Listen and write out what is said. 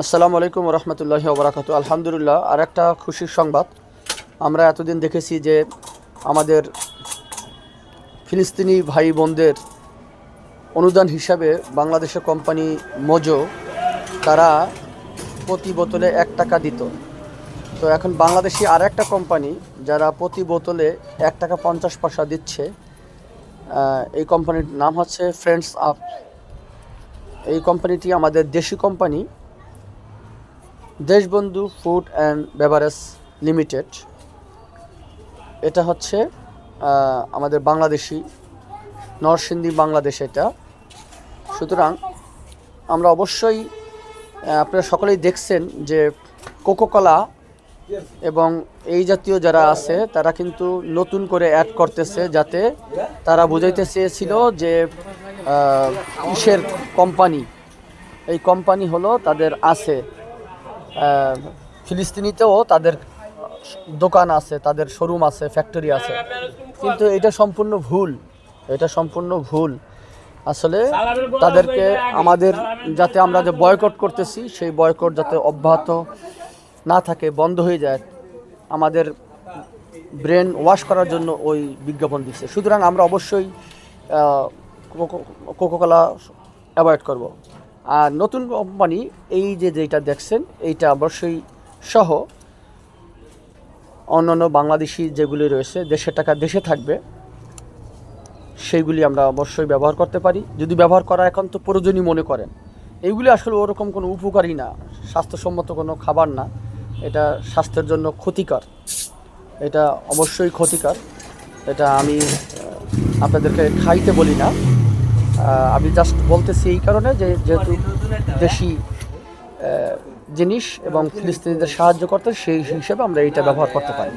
আসসালামু আলাইকুম রহমতুল্লাহ ওবরাকাতু আলহামদুলিল্লাহ আর একটা খুশির সংবাদ। আমরা এতদিন দেখেছি যে আমাদের ফিলিস্তিনি ভাই বোনদের অনুদান হিসাবে বাংলাদেশের কোম্পানি মোজো, তারা প্রতি বোতলে এক টাকা দিত। তো এখন বাংলাদেশি আর একটা কোম্পানি, যারা প্রতি বোতলে এক টাকা পঞ্চাশ পয়সা দিচ্ছে এই কোম্পানির নাম হচ্ছে ফ্রেন্ডস আপ এই কোম্পানিটি আমাদের দেশি company. Deshbandhu food and beverage limited. এটা হচ্ছে আমাদের বাংলাদেশি, নরসিংদী বাংলাদেশ এটা। সুতরাং আমরা অবশ্যই আপনারা সকলেই দেখছেন যে কোকোকলা এবং এই জাতীয় যারা আছে, তারা কিন্তু নতুন করে অ্যাড করতেছে যাতে তারা বুঝাইতে চেয়েছিল যে কিসের কোম্পানি এই কোম্পানি হলো তাদের আছে। ফিলিস্তিনিতেও তাদের দোকান আছে, তাদের শোরুম আছে, ফ্যাক্টরি আছে। কিন্তু এটা সম্পূর্ণ ভুল। এটা সম্পূর্ণ ভুল। আসলে তাদেরকে আমাদের যাতে আমরা যে বয়কট করতেছি, সেই বয়কট যাতে অব্যাহত না থাকে, বন্ধ হয়ে যায়, আমাদের ব্রেন ওয়াশ করার জন্য ওই বিজ্ঞাপন দিচ্ছে। সুতরাং আমরা অবশ্যই কোকোকলা অ্যাভয়েড করব। আর নতুন কোম্পানি, এই যে যেটা দেখছেন, এইটা অবশ্যই সহ অন্যান্য বাংলাদেশি যেগুলি রয়েছে, দেশের টাকা দেশে থাকবে, সেইগুলি আমরা অবশ্যই ব্যবহার করতে পারি। যদি ব্যবহার করা এখন তো প্রয়োজনীয় মনে করেন। এইগুলি আসলে ওরকম কোনো উপকারী না, স্বাস্থ্যসম্মত কোনো খাবার না, এটা স্বাস্থ্যের জন্য ক্ষতিকর। এটা অবশ্যই ক্ষতিকর। এটা আমি আপনাদেরকে খাইতে বলি না। আমি জাস্ট বলতেছি এই কারণে যে যেহেতু দেশি জিনিস এবং ফিলিস্তিনিদের সাহায্য করতে সেই হিসেবে আমরা এটা ব্যবহার করতে পারি।